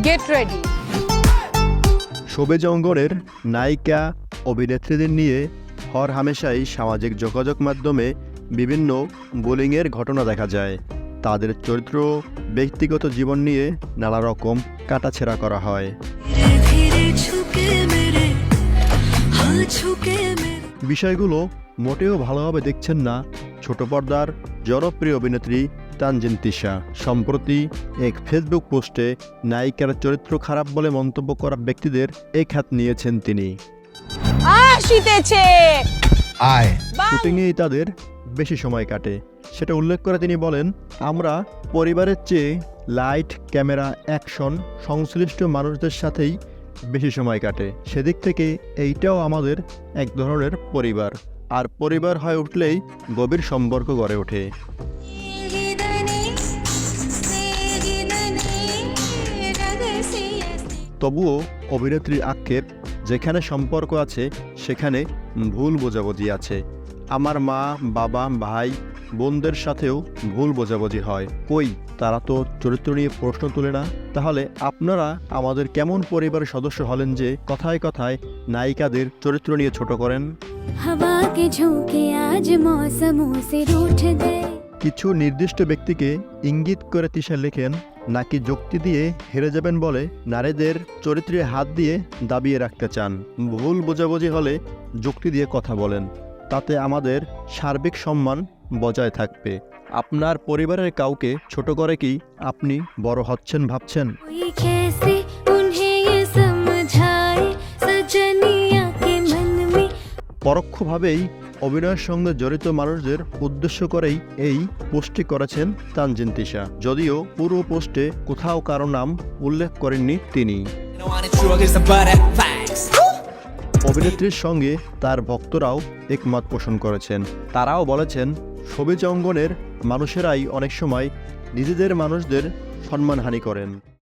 Get ready শোবে জঙ্গরের নায়িকা অভিনেত্রীদের নিয়ে হর হামেশাই সামাজিক যোগাযোগ মাধ্যমে বিভিন্ন বোলিংয়ের ঘটনা দেখা যায়। তাদের চরিত্র, ব্যক্তিগত জীবন নিয়ে নানা রকম কাটাছেড়া করা হয়। বিষয়গুলো মোটেও ভালোভাবে দেখছেন না ছোট পর্দার জনপ্রিয় অভিনেত্রী তানজিন তিশা। সম্প্রতি এক ফেসবুক পোস্টে নায়িকার চরিত্র খারাপ বলে মন্তব্য করা ব্যক্তিদের এক হাত নিয়েছেন তিনি। আয়। শুটিংয়েই তাদের বেশি সময় কাটে। সেটা উল্লেখ করে তিনি বলেন আমরা পরিবারের চেয়ে লাইট ক্যামেরা অ্যাকশন সংশ্লিষ্ট মানুষদের সাথেই বেশি সময় কাটে। সেদিক থেকে এইটাও আমাদের এক ধরনের পরিবার। আর পরিবার হয়ে উঠলেই গভীর সম্পর্ক গড়ে ওঠে। তবুও অভিনেত্রীর আক্ষেপ যেখানে সম্পর্ক আছে সেখানে ভুল বোঝাবুঝি আছে। আমার মা বাবা ভাই বোনদের সাথেও ভুল বোঝাবুঝি হয়। কই তারা তো চরিত্র নিয়ে প্রশ্ন তোলে না। তাহলে আপনারা আমাদের কেমন পরিবারের সদস্য হলেন যে কথায় কথায় নায়িকাদের চরিত্র নিয়ে ছোট করেন? কিছু নির্দিষ্ট ব্যক্তিকে ইঙ্গিত করে তিশা লেখেন নাকি যুক্তি দিয়ে হেরে যাবেন বলে নারীদের চরিত্রে হাত দিয়ে দাবিয়ে রাখতে চান? ভুল বোঝাবুঝি হলে যুক্তি দিয়ে কথা বলেন। তাতে আমাদের সার্বিক সম্মান বজায় থাকবে। আপনার পরিবারের কাউকে ছোট করে কি আপনি বড় হচ্ছেন ভাবছেন? পরোক্ষভাবেই অভিনয়ের সঙ্গে জড়িত মানুষদের উদ্দেশ্য করেই এই পোস্টটি করেছেন তানজিন তিশা। যদিও পুরো পোস্টে কোথাও কারও নাম উল্লেখ করেননি তিনি. অভিনেত্রীর সঙ্গে তার ভক্তরাও একমত পোষণ করেছেন। তারাও বলেছেন, ছবি অঙ্গনের মানুষেরাই অনেক সময় নিজেদের মানুষদের সম্মানহানি করেন।